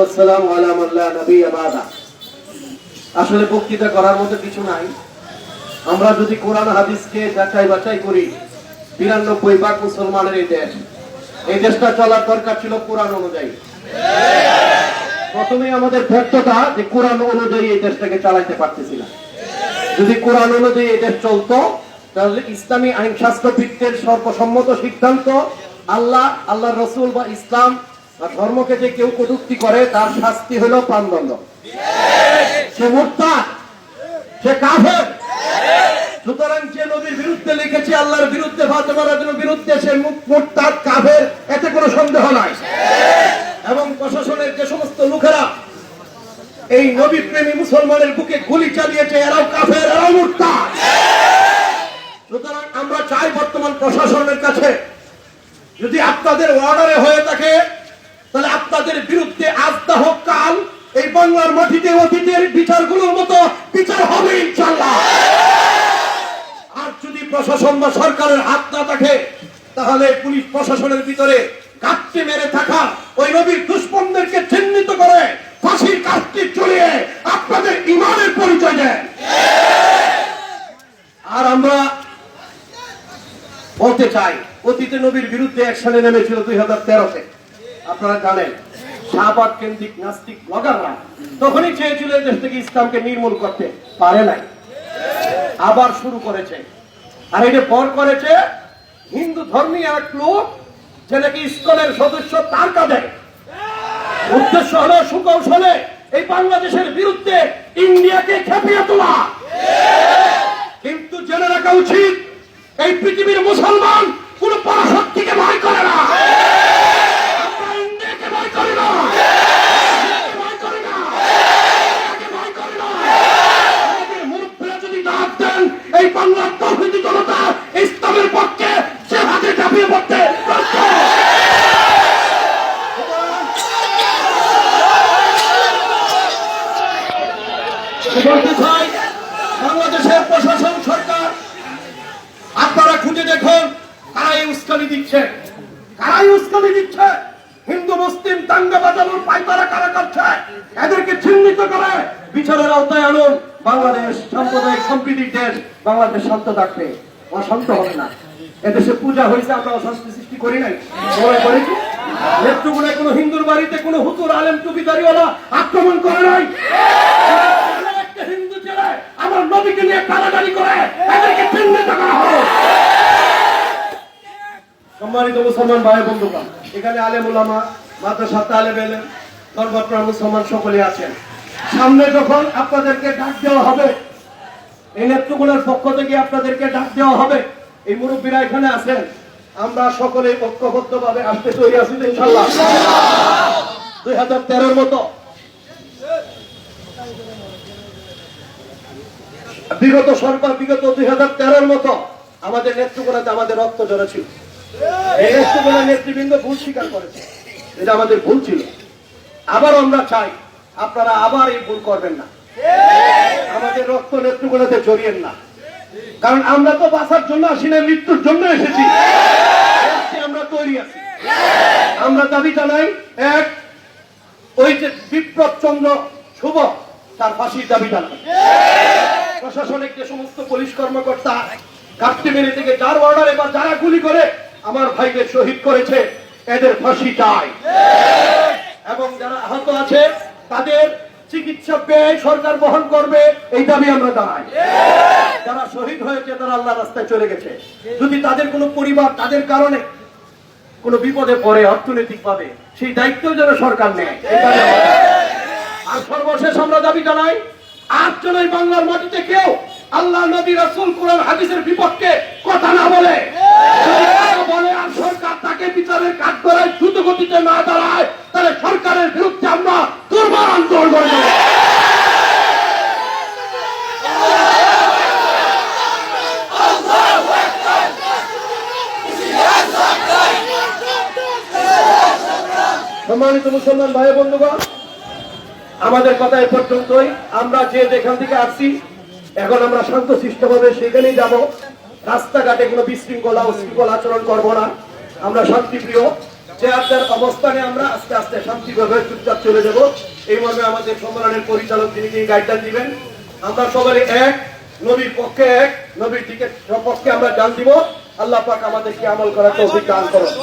والسلام على من لا نبي بعده আসলে বক্তৃতা করার মতো কিছু নাই আমরা যদি কোরআন হাদিসকে যাচাই বাছাই করি বিরানব্বই ভাগ মুসলমানের এই দেশ এই দেশটা চলার দরকার ছিল কোরআন অনুযায়ী প্রথমে আমাদের ব্যর্থতা যে কোরআন অনুযায়ী এই দেশটাকে চালাইতে পারতেছি না যদি কোরআন অনুযায়ী এই দেশ চলতো তাহলে ইসলামী আইন শাস্ত্রবিদদের সর্বসম্মত সিদ্ধান্ত আল্লাহ আল্লাহ রসুল বা ইসলাম বা ধর্মকে যে কেউ কটুক্তি করে, তার শাস্তি হলো প্রাণদণ্ড। সে মোরতাদ সে কাফের। সুতরাং যে নবীর বিরুদ্ধে লিখেছে, আল্লাহর বিরুদ্ধে বিরুদ্ধে, সে মোরতাদ কাফের, এতে কোনো সন্দেহ নাই। এবং প্রশাসনের যে সমস্ত লোকেরা, এই নবী প্রেমী মুসলমানের বুকে গুলি চালিয়েছে, এরাও কাফের, এরাও মুরতাদ সুতরাং আমরা চাই বর্তমান প্রশাসনের কাছে, যদি আপনাদের অর্ডারে হয়ে থাকে বাংলার মাটিতে অতীতের বিচারগুলোর মতো বিচার হবে ইনশাল্লাহ আর যদি প্রশাসন বা সরকারের হাত না থাকে, তাহলে পুলিশ প্রশাসনের ভিতরে কাটতে মেরে থাকা ওই নবীর দুশ্মনদেরকে চিহ্নিত করে ফাঁসির কাজটি চড়িয়ে আপনাদের ইমানের পরিচয় দেয়। আর আমরা বলতে চাই, অতীতে নবীর বিরুদ্ধে অ্যাকশনে নেমেছিল দুই হাজার তেরোতে। আপনারা জানেন শাহবাগ কেন্দ্রিক নাস্তিক ব্লগাররা তখনই চেয়েছিল দেশ থেকে ইসলামকে নির্মূল করতে। পারে নাই। আবার শুরু করেছে। আর এটা পর করেছে, হিন্দু ধর্মী এক লোক, যে নাকি ইস্কনের সদস্য তার কাজে উদ্দেশ্য হলো সুকৌশলে এই বাংলাদেশের বিরুদ্ধে ইন্ডিয়াকে খেপিয়ে তোলা। কিন্তু জেনে রাখা উচিত, এই পৃথিবীর মুসলমান কোন পরাশক্তিকে ভয় করে না আমরা ইন্ডিয়াকে ভয় করি না ইন্ডিয়াকে ভয় করি না, ইন্ডিয়াকে ভয় করি না। আমাদের মুরব্বীরা যদি ডাক দেন এই বাংলার তৌহিদি জনতা ইসলামের পক্ষে সে হাতে চাপিয়ে পড়তে বাংলাদেশের প্রশাসন সরকার, আপনারা খুঁজে দেখুন কারাই উস্কানি দিচ্ছে। কারাই উস্কানি দিচ্ছে? হিন্দু, মুসলিম দাঙ্গা বাজানোর পাইতারা কারা করছে? এদেরকে চিহ্নিত করে বিচারের আওতায় আনুন। বাংলাদেশ সাম্প্রদায়িক সম্প্রীতির দেশ, বাংলাদেশ শান্ত থাকবে। অশান্ত হবে না। এদেশে পূজা হয়েছে আমরা অশান্তি সৃষ্টি করি নাই। করেছি হিন্দুর বাড়িতে হুতুর আলেম, টুপিদারিওয়ালা আক্রমণ করে নাই? হিন্দু ছেলে আমার নিয়ে করে, এদেরকে চিহ্নিত করা সম্মানিত মুসলমান ভাই এখানে আলেম উলামা মাদ্রাসা ধর্মপ্রাণ মুসলমান সকলে আছেন। সামনে যখন আপনাদেরকে ডাক দেওয়া হবে, এই নেত্রকোনার পক্ষ থেকে আপনাদেরকে ডাক দেওয়া হবে, এই মুরব্বীরা এখানে আছেন, আমরা সকলে ঐক্যবদ্ধ ভাবে আসতে তৈরি আছি ইনশাল্লাহ দুই হাজার তেরোর মতো। বিগত সরকার, বিগত দুই হাজার তেরোর মতো আমাদের নেতৃত্বগুলোতে আমাদের রক্ত ছিল এই নেতৃত্বগুলোর নেতৃবৃন্দ ভুল স্বীকার করেছে। এটা আমাদের ভুল ছিল। আবার আমরা চাই আপনারা আবার এই ভুল করবেন না। আমাদের রক্ত নেতৃত্বগুলোতে জড়িয়েন না। কারণ আমরা তো বাঁচার জন্য আসি না মৃত্যুর জন্য এসেছি। আমরা তৈরি আছি। আমরা দাবি জানাই, এক, ওই যে বিপ্লব চন্দ্র শুভ, তার ফাঁসির দাবি জানাই। প্রশাসনিক যে সমস্ত পুলিশ কর্মকর্তা কাটতে মেরে থেকে যার অর্ডারে বা যারা গুলি করে, আমার ভাইকে শহীদ করেছে, এদের ফাঁসি চাই। এবং যারা আহত আছে তাদের চিকিৎসা ব্যয় সরকার বহন করবে, এই দাবি আমরা জানাই। যারা শহীদ হয়েছে, তারা আল্লাহ রাস্তায় চলে গেছে। যদি তাদের কোনো পরিবার, তাদের কারণে কোনো বিপদে পড়ে, অর্থনৈতিক ভাবে, সেই দায়িত্ব যেন সরকার নেয়। আর সর্বশেষ আমরা দাবি জানাই যেন এই বাংলার মাটিতে কেউ আল্লাহ, নবী, রাসূল, কোরআন, হাদিসের বিপক্ষে কথা না বলে। বলে আর সরকার তাকে বিচারের কাজ করে দ্রুত গতিতে না দাঁড়ায় তাহলে সরকারের বিরুদ্ধে আমরা দুর্বার আন্দোলন করে দেব। সম্মানিত মুসলমান ভাই বন্ধুগণ, আমাদের কথা এ পর্যন্তই। আমরা যে যেখান থেকে আসছি, এখন আমরা শান্ত ভাবে সেখানেই যাব। রাস্তাঘাটে কোনো বিশৃঙ্খলা উশৃঙ্খল আচরণ করব না। আমরা শান্তিপ্রিয়। যে অবস্থানে আমরা আস্তে আস্তে শান্তিভাবে চুপচাপ চলে যাব। এই মর্মে আমাদের সম্মেলনের পরিচালক যিনি তিনি গাইডলাইন দিবেন। আমরা সবাই এক, নবীর পক্ষে এক, নবীর দিকে পক্ষে আমরা জান দিব। আল্লাহ পাক আমাদেরকে আমল করার তৌফিক দান করুন।